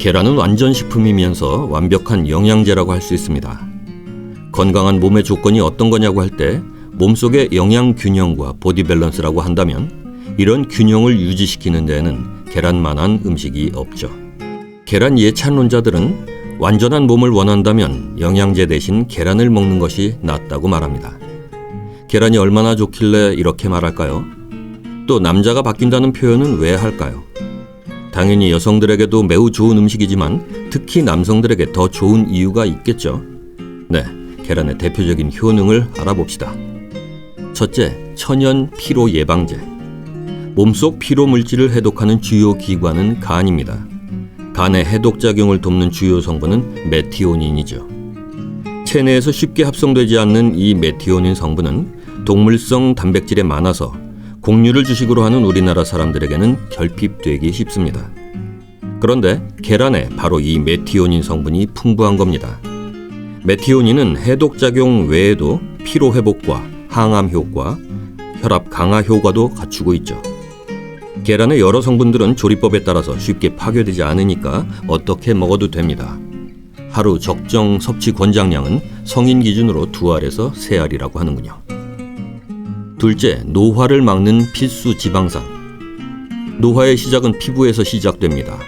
계란은 완전 식품이면서 완벽한 영양제라고 할 수 있습니다. 건강한 몸의 조건이 어떤 거냐고 할 때 몸속의 영양 균형과 보디 밸런스라고 한다면 이런 균형을 유지시키는 데에는 계란만한 음식이 없죠. 계란 예찬론자들은 완전한 몸을 원한다면 영양제 대신 계란을 먹는 것이 낫다고 말합니다. 계란이 얼마나 좋길래 이렇게 말할까요? 또 남자가 바뀐다는 표현은 왜 할까요? 당연히 여성들에게도 매우 좋은 음식이지만 특히 남성들에게 더 좋은 이유가 있겠죠. 네, 계란의 대표적인 효능을 알아봅시다. 첫째, 천연 피로 예방제. 몸속 피로 물질을 해독하는 주요 기관은 간입니다. 간의 해독 작용을 돕는 주요 성분은 메티오닌이죠. 체내에서 쉽게 합성되지 않는 이 메티오닌 성분은 동물성 단백질에 많아서 곡류를 주식으로 하는 우리나라 사람들에게는 결핍되기 쉽습니다. 그런데 계란에 바로 이 메티오닌 성분이 풍부한 겁니다. 메티오닌은 해독 작용 외에도 피로 회복과 항암 효과, 혈압 강화 효과도 갖추고 있죠. 계란의 여러 성분들은 조리법에 따라서 쉽게 파괴되지 않으니까 어떻게 먹어도 됩니다. 하루 적정 섭취 권장량은 성인 기준으로 두 알에서 세 알이라고 하는군요. 둘째, 노화를 막는 필수 지방산. 노화의 시작은 피부에서 시작됩니다.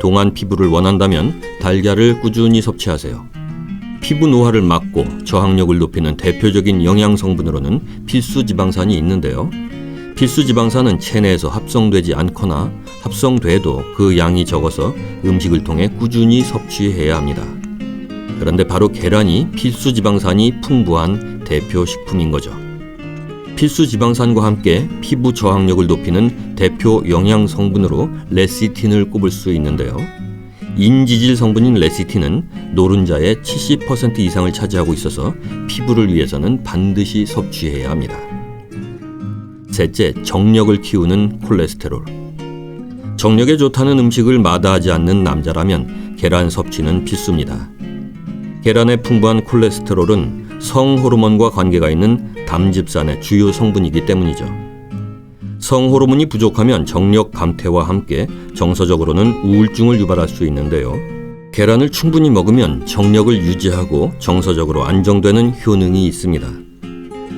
동안 피부를 원한다면 달걀을 꾸준히 섭취하세요. 피부 노화를 막고 저항력을 높이는 대표적인 영양 성분으로는 필수 지방산이 있는데요. 필수 지방산은 체내에서 합성되지 않거나 합성돼도 그 양이 적어서 음식을 통해 꾸준히 섭취해야 합니다. 그런데 바로 계란이 필수 지방산이 풍부한 대표 식품인 거죠. 필수 지방산과 함께 피부 저항력을 높이는 대표 영양 성분으로 레시틴을 꼽을 수 있는데요. 인지질 성분인 레시틴은 노른자의 70% 이상을 차지하고 있어서 피부를 위해서는 반드시 섭취해야 합니다. 셋째, 정력을 키우는 콜레스테롤. 정력에 좋다는 음식을 마다하지 않는 남자라면 계란 섭취는 필수입니다. 계란의 풍부한 콜레스테롤은 성 호르몬과 관계가 있는 담즙산의 주요 성분이기 때문이죠. 성호르몬이 부족하면 정력 감퇴와 함께 정서적으로는 우울증을 유발할 수 있는데요. 계란을 충분히 먹으면 정력을 유지하고 정서적으로 안정되는 효능이 있습니다.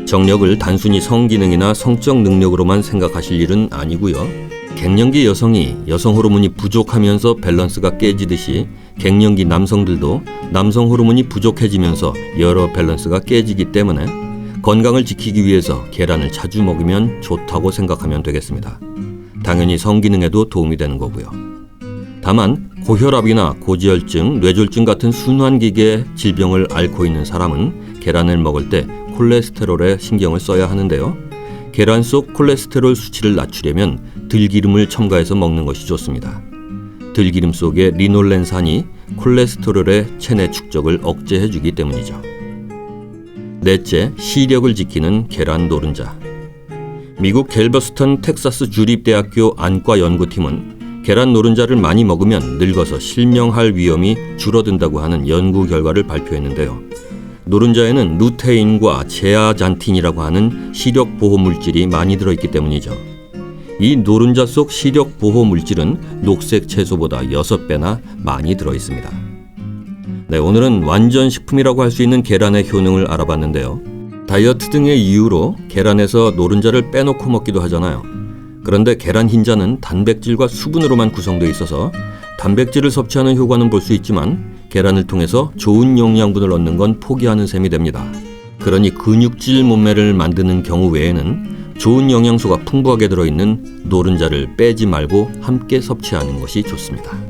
정력을 단순히 성기능이나 성적 능력으로만 생각하실 일은 아니고요. 갱년기 여성이 여성 호르몬이 부족하면서 밸런스가 깨지듯이 갱년기 남성들도 남성 호르몬이 부족해지면서 여러 밸런스가 깨지기 때문에 건강을 지키기 위해서 계란을 자주 먹으면 좋다고 생각하면 되겠습니다. 당연히 성기능에도 도움이 되는 거고요. 다만 고혈압이나 고지혈증, 뇌졸중 같은 순환기계 질병을 앓고 있는 사람은 계란을 먹을 때 콜레스테롤에 신경을 써야 하는데요. 계란 속 콜레스테롤 수치를 낮추려면 들기름을 첨가해서 먹는 것이 좋습니다. 들기름 속의 리놀렌산이 콜레스테롤의 체내 축적을 억제해 주기 때문이죠. 넷째, 시력을 지키는 계란 노른자. 미국 갤버스턴 텍사스 주립대학교 안과 연구팀은 계란 노른자를 많이 먹으면 늙어서 실명할 위험이 줄어든다고 하는 연구 결과를 발표했는데요. 노른자에는 루테인과 제아잔틴이라고 하는 시력 보호 물질이 많이 들어있기 때문이죠. 이 노른자 속 시력 보호 물질은 녹색 채소보다 6배나 많이 들어 있습니다. 네, 오늘은 완전 식품이라고 할 수 있는 계란의 효능을 알아봤는데요. 다이어트 등의 이유로 계란에서 노른자를 빼놓고 먹기도 하잖아요. 그런데 계란 흰자는 단백질과 수분으로만 구성되어 있어서 단백질을 섭취하는 효과는 볼 수 있지만 계란을 통해서 좋은 영양분을 얻는 건 포기하는 셈이 됩니다. 그러니 근육질 몸매를 만드는 경우 외에는 좋은 영양소가 풍부하게 들어있는 노른자를 빼지 말고 함께 섭취하는 것이 좋습니다.